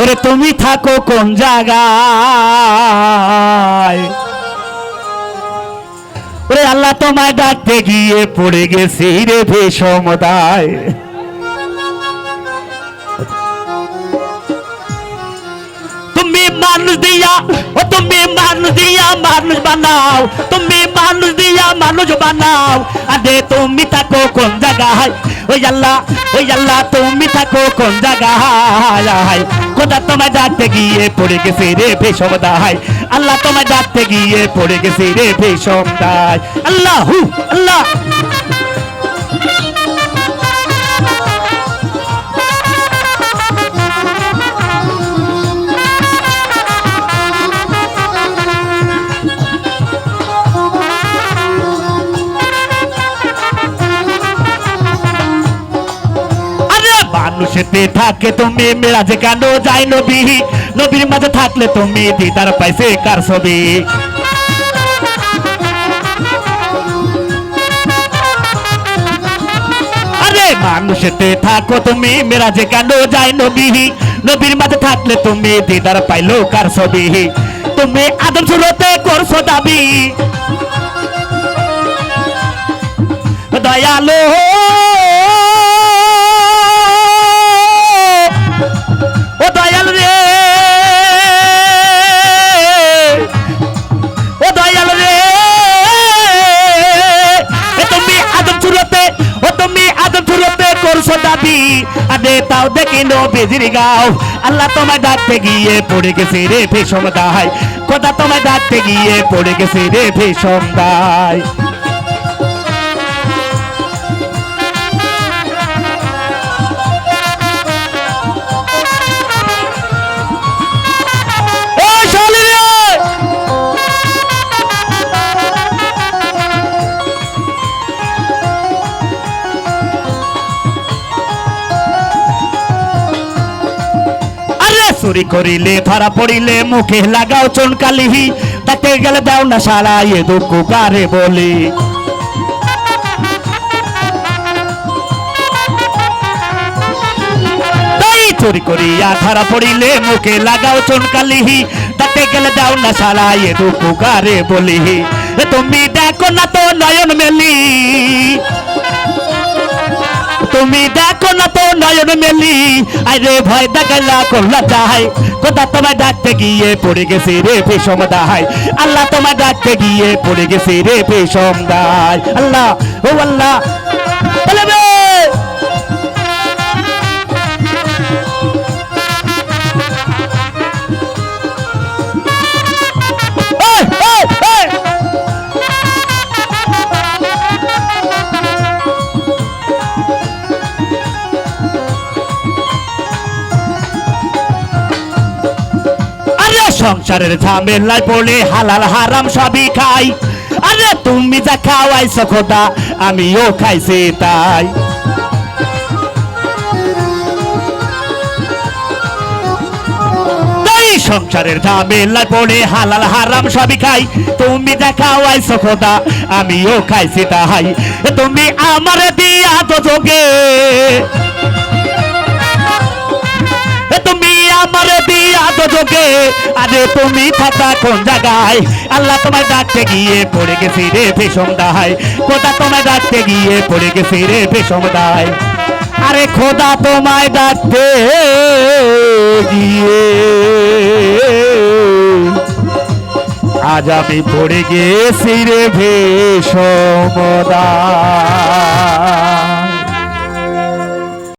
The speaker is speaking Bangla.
ওরে তুমি থাকো কোন জায়গায়? ওরে আল্লাহ তোমায় ডাকতে গিয়ে পড়ে গেছি রে ভীষমদায় তুমি মানুষ দিয়া, ও তুমি মানুষ দিয়া মানুষ বানাও, তুমি মানুষ দিয়া মানুষ বানাও। আরে তুমি থাকো কোন জায়গায়? ওই আল্লাহ ওই আল্লাহ, তুমি থাকো কোন জায়গায়? কোথা তোমায় ডাকতে গিয়ে পড়ে গেছে রে ভীষমদায় আল্লাহ তোমায় ডাকতে গিয়ে পড়ে গেছে রে ভীষমদায় আল্লাহ হু আল্লাহ। মানুষেতে থাকে তুমি, মেরাজে কেন যাই নবী? নবীর মাঝে থাকলে তুমি দিদার পাইছে কার ছবি? মানুষেতে থাকো তুমি, মেরাজে কেন যাই নবী? নবীর মাঝে থাকলে তুমি দিদার পাইলো কার ছবি? তুমি আদম সুরতে করছ দাবি। দয়ালো চুরতে দাবি আদে তাও দেখি নো বেজির গাও। আল্লাহ তোমায় ডাকতে গিয়ে পড়ে গেছে রে ভীষণ দায়। কথা তোমায় ডাকতে গিয়ে পড়ে গেছে রে ভীষণ দায়। চুরি করিলে, ধরা পড়িলে, মুখে লাগাও চনকালিহি তাতে গেলে দাও না সারা, এ দুঃখ কারে বলি? চুরি করিয়া, ধরা পড়িলে, মুখে লাগাও চনকালিহি তাতে গেলে দাও না সারা, এ দুঃখ কারে বলি? তুমি দেখো না তো নয়ন মেলি। তুমি দেখো না তো নয়ন মেলি। আরে ভয় দেখাইলা করলা চাই কোথা তোমায় ডাকতে গিয়ে পড়ে গেছে রে ভীষম দাহাই আল্লাহ তোমায় ডাকতে গিয়ে পড়ে গেছে রে ভীষম দাহাই আল্লাহ, ও আল্লাহ। সংসারের ঝামেলায় পড়ে হালাল হারাম সবই খাই। আরে তুমি যা খাওয়াইছো খোদা, আমিও খাইছি তাই। সংসারের ঝামেলায় পড়ে হালাল হারাম সবই খাই। তুমি যা খাওয়াইছো খোদা, আমিও খাইছি তাই। তুমি আমার দিয়া তো যোগে আমার বিয়া যোগে, আরে তুমি থাকা কোন জায়গায়? আল্লাহ তোমায় ডাকতে গিয়ে পড়ে গেছি রে ভীষণ দায় কোথা তোমায় ডাকতে গিয়ে পড়ে গেছি রে ভীষণ দায় আরে খোদা তোমায় ডাকতে গিয়ে। আজ আমি পড়ে গেছি রে ভীষণ দায়